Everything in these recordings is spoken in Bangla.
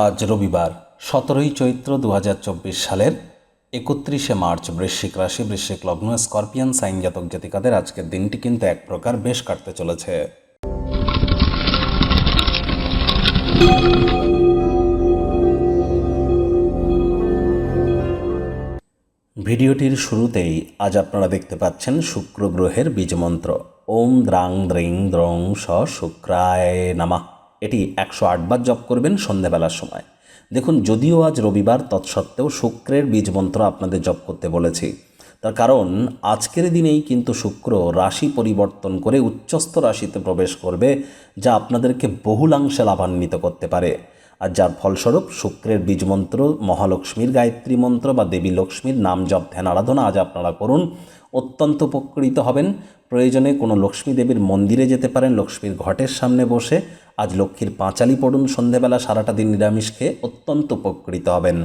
আজ রবিবার, সতেরোই চৈত্র দু হাজার চব্বিশ সালের একত্রিশে মার্চ বৃশ্চিক রাশি, বৃশ্চিক লগ্ন, স্করপিয়ান সাইন জাতক জাতিকাদের আজকের দিনটি কিন্তু এক প্রকার বেশ কাটতে চলেছে। ভিডিওটির শুরুতেই আজ আপনারা দেখতে পাচ্ছেন শুক্র গ্রহের বীজমন্ত্র। ওম দ্রাং দ্রিং দ্রং স শুক্রায় নামা। এটি একশো আটবার জপ করবেন সন্ধেবেলার সময়। দেখুন, যদিও আজ রবিবার, তৎসত্ত্বেও শুক্রের বীজমন্ত্র আপনাদের জপ করতে বলেছি। তার কারণ, আজকের দিনেই কিন্তু শুক্র রাশি পরিবর্তন করে উচ্চস্থ রাশিতে প্রবেশ করবে, যা আপনাদেরকে বহুলাংশে লাভান্বিত করতে পারে। আর যার ফলস্বরূপ, শুক্রের বীজমন্ত্র, মহালক্ষ্মীর গায়ত্রী মন্ত্র বা দেবী লক্ষ্মীর নাম জপ, ধ্যান, আরাধনা আজ আপনারা করুন। অত্যন্ত উপকৃত হবেন। প্রয়োজনে কোনো লক্ষ্মী দেবীর মন্দিরে যেতে পারেন, লক্ষ্মীর ঘটের সামনে বসে। আজ লক্ষ্মীর পাঁচালি পড়ুন সন্ধেবেলা সারাটা দিন নিরামিষ খেয়ে অত্যন্ত উপকৃত হবেন।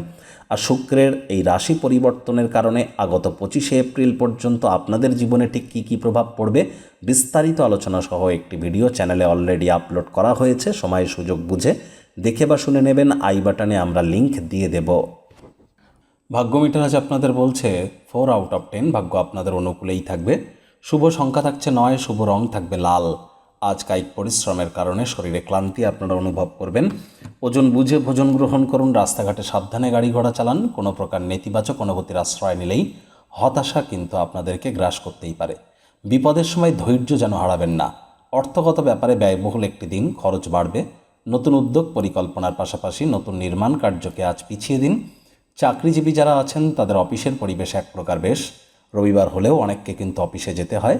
আর শুক্রের এই রাশি পরিবর্তনের কারণে আগত পঁচিশে এপ্রিল পর্যন্ত আপনাদের জীবনে ঠিক কী কী প্রভাব পড়বে বিস্তারিত আলোচনা সহ একটি ভিডিও চ্যানেলে অলরেডি আপলোড করা হয়েছে, সময় সুযোগ বুঝে দেখে বা শুনে নেবেন। আই বাটনে আমরা লিংক দিয়ে দেব। ভাগ্য মিটার আজ আপনাদের বলছে, ফোর আউট অফ টেন ভাগ্য আপনাদের অনুকূলেই থাকবে। শুভ সংখ্যা থাকছে নয়, শুভ রং থাকবে লাল। আজ কায়িক পরিশ্রমের কারণে শরীরে ক্লান্তি আপনারা অনুভব করবেন। ওজন বুঝে ভোজন গ্রহণ করুন, রাস্তাঘাটে সাবধানে গাড়ি ঘোড়া চালান, কোনো প্রকার নেতিবাচক অনুভূতির আশ্রয় নিলেই হতাশা কিন্তু আপনাদেরকে গ্রাস করতেই পারে। বিপদের সময় ধৈর্য যেন হারাবেন না। অর্থগত ব্যাপারে ব্যয়বহুল একটি দিন, খরচ বাড়বে। নতুন উদ্যোগ পরিকল্পনার পাশাপাশি নতুন নির্মাণ কার্যকে আজ পিছিয়ে দিন। চাকরিজীবী যারা আছেন, তাদের অফিসের পরিবেশ এক প্রকার বেশ। রবিবার হলেও অনেককে কিন্তু অফিসে যেতে হয়।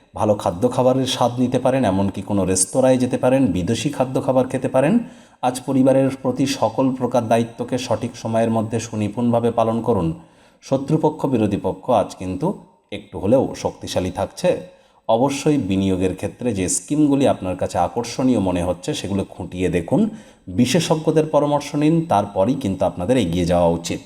ভালো খাদ্য খাবারের স্বাদ নিতে পারেন, এমনকি কোনো রেস্তোরাঁয় যেতে পারেন, বিদেশি খাদ্য খাবার খেতে পারেন। আজ পরিবারের প্রতি সকল প্রকার দায়িত্বকে সঠিক সময়ের মধ্যে সুনিপুণভাবে পালন করুন। শত্রুপক্ষ, বিরোধী পক্ষ আজ কিন্তু একটু হলেও শক্তিশালী থাকছে। অবশ্যই বিনিয়োগের ক্ষেত্রে যে স্কিমগুলি আপনার কাছে আকর্ষণীয় মনে হচ্ছে, সেগুলো খুঁটিয়ে দেখুন। বিশেষজ্ঞদের পরামর্শ নিন, তারপরই কিন্তু আপনাদের এগিয়ে যাওয়া উচিত।